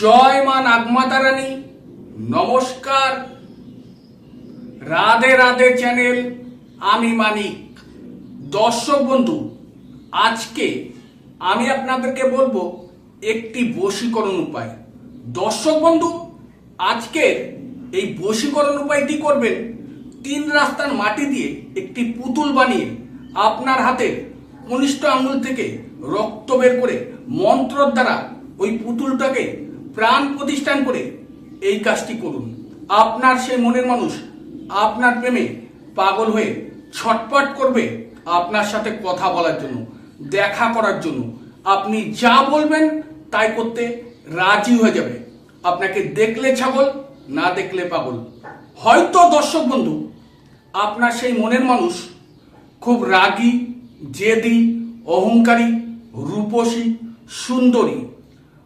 জয় মা নাগমাতা রানী নমস্কার। রাধে রাধে চ্যানেল, আমি মানিক। দর্শক বন্ধু, আজকে আমি আপনাদেরকে বলব একটি বশীকরণ উপায়। দর্শক বন্ধু আজকের এই বশীকরণ উপায়টি করবেন? তিন রাস্তার মাটি দিয়ে একটি পুতুল বানিয়ে আপনার হাতের কনিষ্ঠ আঙুল থেকে রক্ত বের করে মন্ত্রর দ্বারা ওই পুতুলটাকে প্রাণ প্রতিষ্ঠান করে এই কাজটি করুন। আপনার সেই মনের মানুষ, আপনার প্রেমে পাগল হয়ে ছটপট করবে আপনার সাথে কথা বলার জন্য, দেখা করার জন্য। আপনি যা বলবেন তাই করতে রাজি হয়ে যাবে। আপনাকে দেখলে ছাগল, না দেখলে পাগল। হয়তো দর্শক বন্ধু, আপনার সেই মনের মানুষ খুব রাগী, জেদি, অহংকারী, রূপসী, সুন্দরী।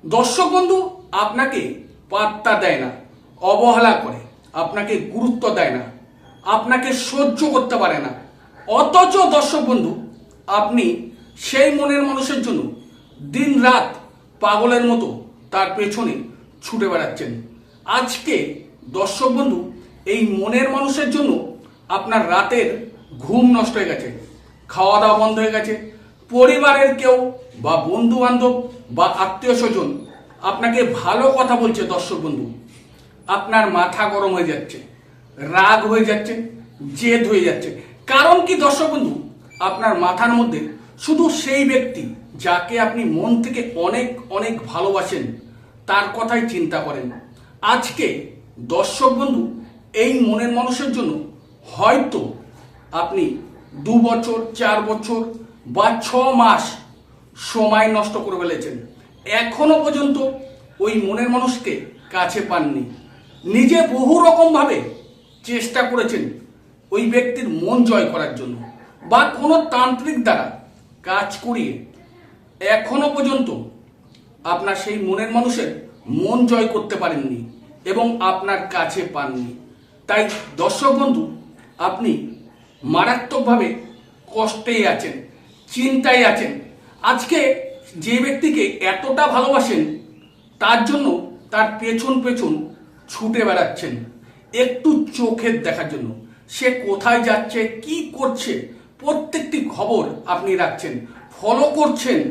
দর্শক বন্ধু আপনাকে পাত্তা দেয় না, অবহেলা করে, আপনাকে গুরুত্ব দেয় না, আপনাকে সহ্য করতে পারে না। অথচ দর্শক বন্ধু, আপনি সেই মনের মানুষের জন্য দিন রাত পাগলের মতো তার পেছনে ছুটে বেড়াচ্ছেন। আজকে দর্শক বন্ধু, এই মনের মানুষের জন্য আপনার রাতের ঘুম নষ্ট হয়ে গেছে খাওয়া দাওয়া বন্ধ হয়ে গেছে, পরিবারের কেউ বা বন্ধু বান্ধব বা আত্মীয় স্বজন আপনাকে ভালো কথা বলছে দর্শক বন্ধু। আপনার মাথা গরম হয়ে যাচ্ছে, রাগ হয়ে যাচ্ছে, জেদ হয়ে যাচ্ছে। কারণ কি দর্শক বন্ধু? আপনার মাথার মধ্যে শুধু সেই ব্যক্তি যাকে আপনি মন থেকে অনেক অনেক ভালোবাসেন, তার কথাই চিন্তা করেন। আজকে দর্শক বন্ধু, এই মনের মানুষের জন্য হয়তো আপনি দু বছর, চার বছর বা ছ মাস সময় নষ্ট করে ফেলেছেন। এখনও পর্যন্ত ওই মনের মানুষকে কাছে পাননি। নিজে বহু রকমভাবে চেষ্টা করেছেন ওই ব্যক্তির মন জয় করার জন্য বা কোনো তান্ত্রিক দ্বারা কাজ করিয়ে। এখনও পর্যন্ত আপনার সেই মনের মানুষের মন জয় করতে পারেননি এবং আপনার কাছে পাননি। তাই দর্শক বন্ধু, আপনি মারাত্মকভাবে কষ্টেই আছেন, চিন্তায় আছেন। আজকে যে ব্যক্তিকে এতটা ভালোবাসেন, তার জন্য তার পেছন পেছন ছুটে বেড়াচ্ছেন, একটু চোখের দেখার জন্য। সে কোথায় যাচ্ছে, কি করছে, প্রত্যেকটি খবর আপনি রাখছেন ফলো করছেন,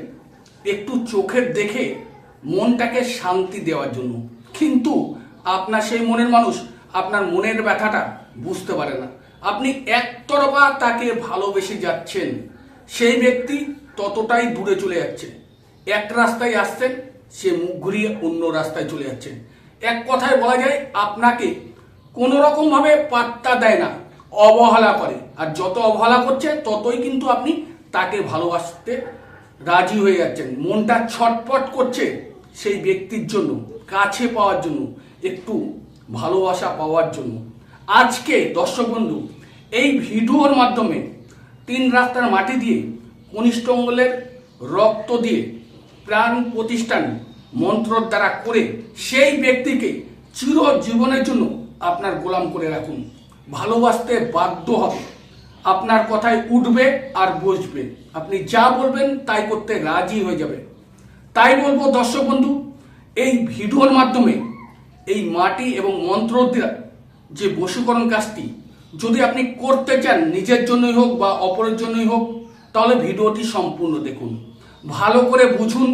একটু চোখের দেখে মনটাকে শান্তি দেওয়ার জন্য। কিন্তু আপনার সেই মনের মানুষ, আপনার মনের ব্যথাটা বুঝতে পারে না। আপনি একতরফা তাকে ভালোবেসে যাচ্ছেন। সেই ব্যক্তি ততটাই দূরে চলে যাচ্ছে। এক রাস্তায় আসছেন, সে মুখ ঘুরিয়ে অন্য রাস্তায় চলে যাচ্ছেন। এক কথায় বলা যায়, আপনাকে কোনো রকম ভাবে পাত্তা দেয় না, অবহেলা করে। আর যত অবহেলা করছে, ততই কিন্তু আপনি তাকে ভালোবাসতে রাজি হয়ে যাচ্ছেন। মনটা ছটপট করছে সেই ব্যক্তির জন্য, কাছে পাওয়ার জন্য, একটু ভালোবাসা পাওয়ার জন্য। আজকে, দর্শক বন্ধু, এই ভিডিওর মাধ্যমে তিন রাস্তার মাটি দিয়ে, কনিষ্ঠ অঙ্গলের রক্ত দিয়ে প্রাণ প্রতিষ্ঠান মন্ত্রর দ্বারা করে সেই ব্যক্তিকে চির জীবনের জন্য আপনার গোলাম করে রাখুন। ভালোবাসতে বাধ্য হবে। আপনার কথায় উঠবে আর বসবে। আপনি যা বলবেন তাই করতে রাজি হয়ে যাবে তাই বলব দর্শক বন্ধু, এই ভিডিওর মাধ্যমে এই মাটি এবং মন্ত্র দ্বারা যে বশীকরণ কাজটি যদি আপনি করতে চান, নিজের জন্যই হোক বা অপরের জন্যই হোক, তাহলে ভিডিওটি সম্পূর্ণ দেখুন। ভালো করে বুঝুন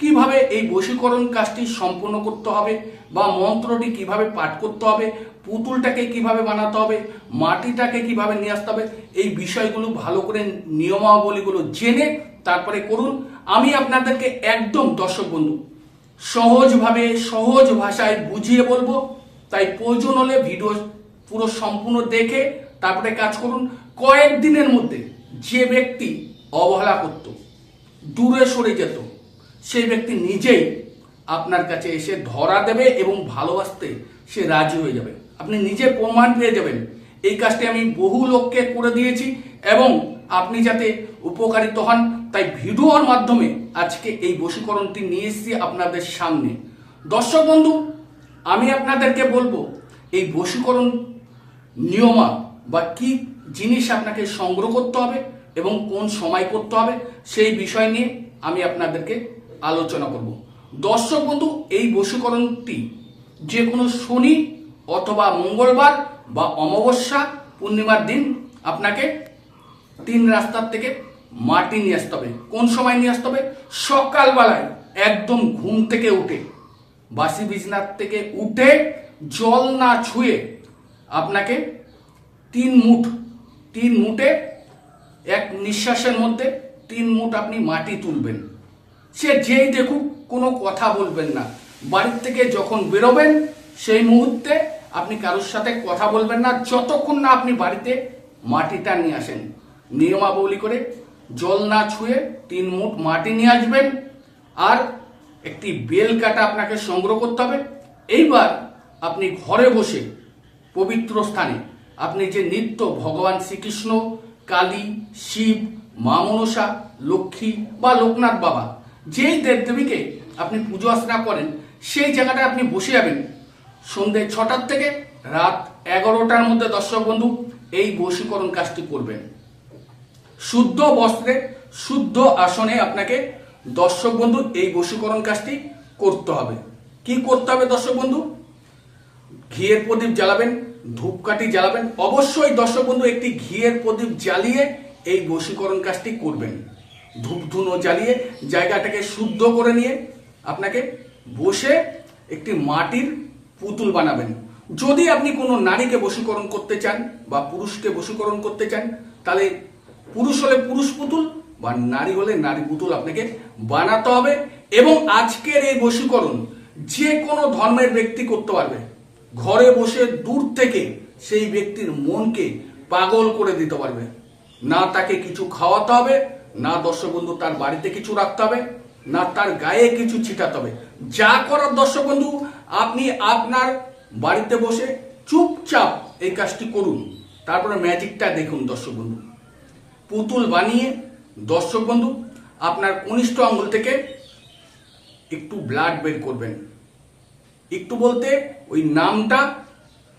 কীভাবে এই বশীকরণ কাজটি সম্পূর্ণ করতে হবে বা মন্ত্রটি কীভাবে পাঠ করতে হবে, পুতুলটাকে কীভাবে বানাতে হবে, মাটিটাকে কীভাবে নিয়ে আসতে হবে, এই বিষয়গুলো ভালো করে নিয়মাবলীগুলো জেনে তারপরে করুন। আমি আপনাদেরকে একদম দর্শক বন্ধু, সহজভাবে সহজ ভাষায় বুঝিয়ে বলব, তাই প্রয়োজন হলে ভিডিও পুরো সম্পূর্ণ দেখে তারপরে কাজ করুন। কয়েকদিনের মধ্যে যে ব্যক্তি অবহেলা করত দূরে সরে যেত। সেই ব্যক্তি নিজেই আপনার কাছে এসে ধরা দেবে এবং ভালোবাসতে সে রাজি হয়ে যাবে। আপনি নিজে প্রমাণ পেয়ে যাবেন। এই কাজটি আমি বহু লোককে করে দিয়েছি এবং আপনি যাতে উপকারিত হন, তাই ভিডিওর মাধ্যমে আজকে এই বশীকরণটি নিয়ে এসেছি আপনাদের সামনে। দর্শক বন্ধু, আমি আপনাদেরকে বলব, এই বশীকরণ নিয়মা বা কি জিনিস আপনাকে সংগ্রহ করতে হবে এবং কোন সময় করতে হবে, সেই বিষয় নিয়ে আমি আপনাদেরকে আলোচনা করব। দর্শক বন্ধু, এই বশীকরণটি যে কোনো শনি অথবা মঙ্গলবার বা অমাবস্যা পূর্ণিমার দিন আপনাকে তিন রাস্তার থেকে মাটি নিয়ে আসতে হবে। কোন সময় নিয়ে আসতে হবে? সকালবেলায় একদম ঘুম থেকে উঠে, বাসি বিছনার থেকে উঠে জল না ছুঁয়ে আপনাকে তিন মুঠ, তিন মুঠে এক নিঃশ্বাসের মধ্যে তিন মুঠ আপনি মাটি তুলবেন। সে যেই দেখুক, কোনো কথা বলবেন না। বাড়ির থেকে যখন বেরোবেন, সেই মুহূর্তে আপনি কারোর সাথে কথা বলবেন না। যতক্ষণ না আপনি বাড়িতে মাটিটা নিয়ে আসেন। নিয়মাবলী করে জল না ছুঁয়ে তিন মুঠ মাটি নিয়ে আসবেন। আর একটি বেল কাটা আপনাকে সংগ্রহ করতে হবে। এইবার আপনি ঘরে বসে পবিত্র স্থানে আপনি যে নিত্য ভগবান শ্রীকৃষ্ণ কালী, শিব, মা মনসা, লক্ষ্মী বা লোকনাথ বাবা। যেই দেবদেবীকে আপনি পুজো অর্চনা করেন, সেই জায়গাটায় আপনি বসে যাবেন। সন্ধ্যে ছটার থেকে রাত এগারোটার মধ্যে দর্শক বন্ধু, এই বশীকরণ কাজটি করবেন। শুদ্ধ বস্ত্রে, শুদ্ধ আসনে আপনাকে দর্শক বন্ধু, এই বশীকরণ কাজটি করতে হবে। কি করতে হবে দর্শক বন্ধু? ঘিয়ের প্রদীপ জ্বালাবেন ধূপকাঠি জ্বালাবেন। অবশ্যই দর্শক বন্ধু একটি ঘিয়ের প্রদীপ জ্বালিয়ে এই বশীকরণ কাজটি করবেন। ধূপ ধুনো জ্বালিয়ে জায়গাটাকে শুদ্ধ করে নিয়ে আপনাকে বসে একটি মাটির পুতুল বানাবেন। যদি আপনি কোনো নারীকে বশীকরণ করতে চান বা পুরুষকে বশীকরণ করতে চান, তাহলে পুরুষ হলে পুরুষ পুতুল বা নারী হলে নারী পুতুল আপনাকে বানাতে হবে। এবং আজকের এই বশীকরণ যে কোনো ধর্মের ব্যক্তি করতে পারবে। ঘরে বসে দূর থেকে সেই ব্যক্তির মনকে পাগল করে দিতে পারবে। না তাকে কিছু খাওয়াতে হবে, না দর্শক বন্ধু তার বাড়িতে কিছু রাখতে হবে, না তার গায়ে কিছু ছিটাতে হবে। যা করার দর্শক বন্ধু আপনি আপনার বাড়িতে বসে চুপচাপ এই কাজটি করুন। তারপরে ম্যাজিকটা দেখুন দর্শক বন্ধু পুতুল বানিয়ে দর্শক বন্ধু আপনার কনিষ্ঠ আঙ্গুল থেকে একটু ব্লাড বের করবেন। একটু বলতে, ওই নামটা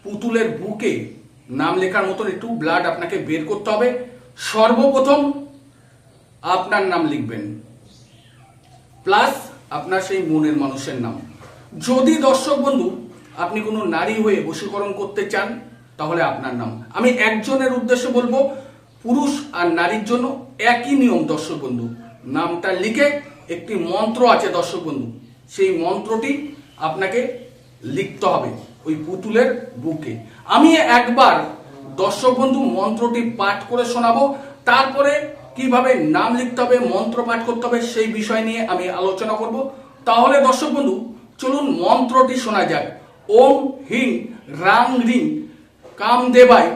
পুতুলের বুকে নাম লেখার মতন একটু ব্লাড আপনাকে বের করতে হবে। সর্বপ্রথম আপনার নাম লিখবেন প্লাস আপনার সেই মনের মানুষের নাম। যদি দর্শক বন্ধু, আপনি কোনো নারী হয়ে বশীকরণ করতে চান, তাহলে আপনার নাম। আমি একজনের উদ্দেশ্যে বলব, পুরুষ আর নারীর জন্য একই নিয়ম দর্শক বন্ধু। নামটা লিখে একটি মন্ত্র আছে দর্শক বন্ধু। সেই মন্ত্রটি আপনাকে লিখতে হবে ওই পুতুলের বুকে। আমি একবার দর্শক বন্ধু মন্ত্রটি পাঠ করে শোনাবো, তারপরে কীভাবে নাম লিখতে হবে, মন্ত্র পাঠ করতে হবে সেই বিষয় নিয়ে আমি আলোচনা করব। তাহলে দর্শক বন্ধু, চলুন মন্ত্রটি শোনা যাক। ওম হিং রাং রিং কাম দেবায়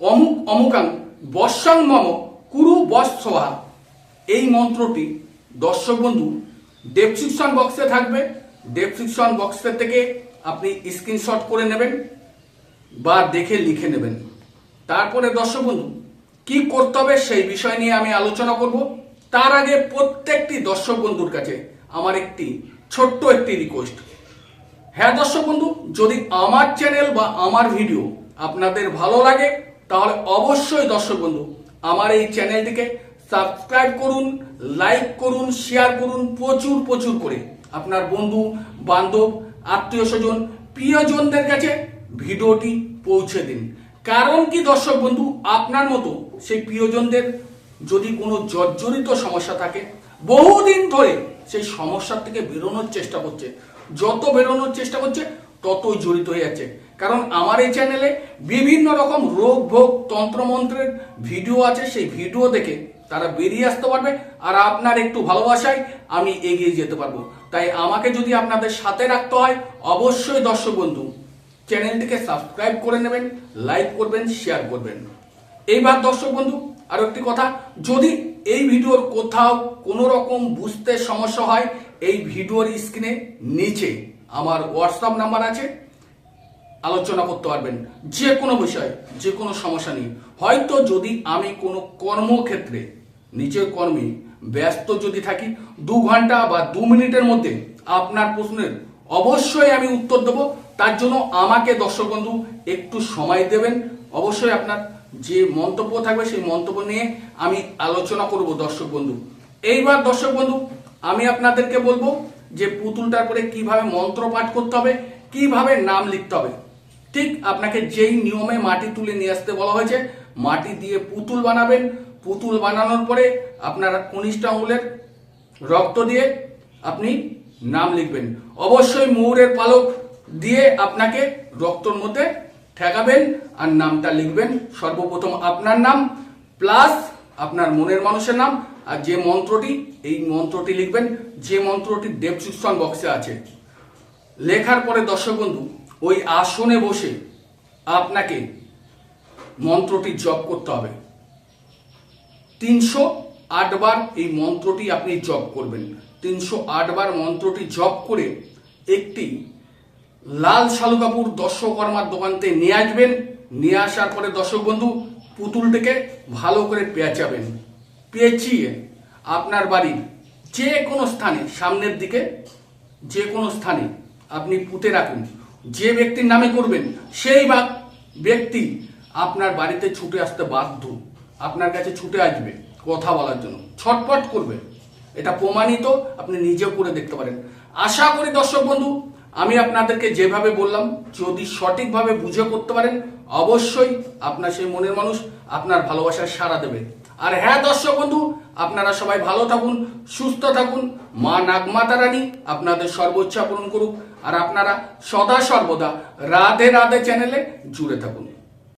অমুক অমুকাং বর্ষাং মম কুরু বৎসভা। এই মন্ত্রটি দর্শক বন্ধু ডেসক্রিপশন বক্সে থাকবে। ডেসক্রিপশন বক্সের থেকে আপনি স্ক্রিনশট করে নেবেন বা দেখে লিখে নেবেন। তারপরে দর্শক বন্ধু, কি করতে হবে সেই বিষয় নিয়ে আমি আলোচনা করব। তার আগে প্রত্যেকটি দর্শক বন্ধুর কাছে আমার একটি ছোট্ট একটি রিকোয়েস্ট হ্যাঁ দর্শক বন্ধু, যদি আমার চ্যানেল বা আমার ভিডিও আপনাদের ভালো লাগে, তাহলে অবশ্যই দর্শক বন্ধু, আমার এই চ্যানেলটিকে সাবস্ক্রাইব করুন লাইক করুন শেয়ার করুন, প্রচুর প্রচুর করে। আপনার বন্ধু, বান্ধব আত্মীয় স্বজন প্রিয়জনদের কাছে ভিডিওটি পৌঁছে দিন। কারণ কি, দর্শক বন্ধু, আপনার মতো সেই প্রিয়জনদের যদি কোনো জর্জরিত সমস্যা থাকে, বহুদিন ধরে সেই সমস্যার থেকে বেরোনোর চেষ্টা করছে। যত বেরোনোর চেষ্টা করছে, ততই জড়িত হয়ে যাচ্ছে। কারণ আমার এই চ্যানেলে বিভিন্ন রকম রোগ ভোগ তন্ত্রমন্ত্রের ভিডিও আছে, সেই ভিডিও দেখে তারা বেরিয়ে আসতে পারবে। আর আপনার একটু ভালোবাসায় আমি এগিয়ে যেতে পারব। তাই আমাকে যদি আপনাদের সাথে রাখতে হয়, অবশ্যই দর্শক বন্ধু, চ্যানেলটিকে সাবস্ক্রাইব করে নেবেন, লাইক করবেন, শেয়ার করবেন। এইবার দর্শক বন্ধু, আর একটি কথা, যদি এই ভিডিওর কোথাও কোনো রকম বুঝতে সমস্যা হয়, এই ভিডিওর স্ক্রিনে নিচে আমার হোয়াটসঅ্যাপ নাম্বার আছে, আলোচনা করতে পারবেন। যে কোনো বিষয়, যে কোনো সমস্যা নিয়ে হয়তো যদি আমি কোনো কর্মক্ষেত্রে নিজের কর্মে ব্যস্ত যদি থাকি, দু ঘণ্টা বা দু মিনিটের মধ্যে আপনার প্রশ্নের অবশ্যই আমি উত্তর দেবো। তার জন্য আমাকে দর্শক বন্ধু একটু সময় দেবেন। অবশ্যই আপনার যে মন্তব্য থাকবে, সেই মন্তব্য নিয়ে আমি আলোচনা করব দর্শক বন্ধু। এইবার দর্শক বন্ধু, আমি আপনাদেরকে বলব যে পুতুলটার পরে কীভাবে মন্ত্র পাঠ করতে হবে, কীভাবে নাম লিখতে হবে। ঠিক আপনাকে যেই নিয়মে মাটি তুলে নিয়ে আসতে বলা হয়েছে, মাটি দিয়ে পুতুল বানাবেন পুতুল বানানোর পরে আপনার কনিষ্ঠ আঙুলের রক্ত দিয়ে আপনি নাম লিখবেন। অবশ্যই ময়ূরের পালক দিয়ে আপনাকে রক্তর মধ্যে ঠেকাবেন আর নামটা লিখবেন। সর্বপ্রথম আপনার নাম প্লাস আপনার মনের মানুষের নাম আর যে মন্ত্রটি, এই মন্ত্রটি লিখবেন। যে মন্ত্রটি ডেসক্রিপশন বক্সে আছে। লেখার পরে দর্শক বন্ধু, ওই আসনে বসে আপনাকে মন্ত্রটি জপ করতে হবে। তিনশো আটবার এই মন্ত্রটি আপনি জপ করবেন। তিনশো আটবার মন্ত্রটি জপ করে একটি লাল শালু কাপুর দর্শকর্মার দোকানতে নিয়ে আসবেন। নিয়ে আসার পরে দর্শক বন্ধু, পুতুলটিকে ভালো করে পেঁচাবেন। পেঁচিয়ে আপনার বাড়ির যে কোনো স্থানে, সামনের দিকে যে কোনো স্থানে আপনি পুঁতে রাখুন। যে ব্যক্তির নামে করবেন, সেই বা ব্যক্তি আপনার বাড়িতে ছুটে আসতে বাধ্য। আপনার কাছে ছুটে আসবে কথা বলার জন্য। ছটপট করবে। এটা প্রমাণিত, আপনি নিজেও করে দেখতে পারেন। আশা করি দর্শক বন্ধু, আমি আপনাদেরকে যেভাবে বললাম, যদি সঠিকভাবে বুঝে করতে পারেন, অবশ্যই আপনার সেই মনের মানুষ আপনার ভালোবাসার সাড়া দেবে। আর হ্যাঁ দর্শক বন্ধু, আপনারা সবাই ভালো থাকুন, সুস্থ থাকুন। মা নাগমাতা রানী আপনাদের সর্বোচ্চ পূরণ করুক। আর আপনারা সদা সর্বদা রাধে রাধে চ্যানেলে জুড়ে থাকুন।